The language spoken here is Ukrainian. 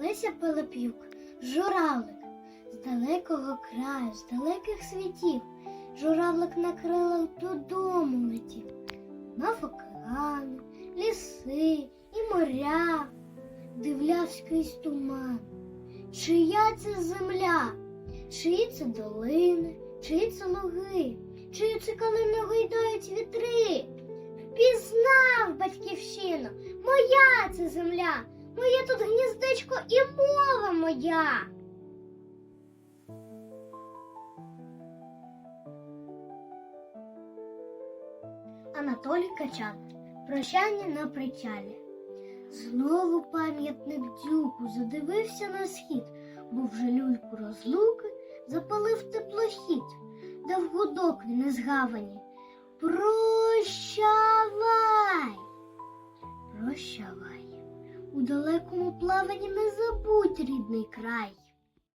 Леся Пилип'юк, журавлик, з далекого краю, з далеких світів. Журавлик на крилах додому летів. Мав океани, ліси і моря, дивлявсь крізь туман. Чия це земля, чиї це долини, чиї це луги, чиї це калини гойдають вітри. Впізнав батьківщину, моя це земля, моє тут гніздечко і мова моя. Анатолій Качан. Прощання на причалі. Знову пам'ятник дюку задивився на схід, бо вже люльку розлуки запалив теплохід, дав гудок він із гавані. Прощавай! Прощавай. У далекому плаванні не забудь рідний край.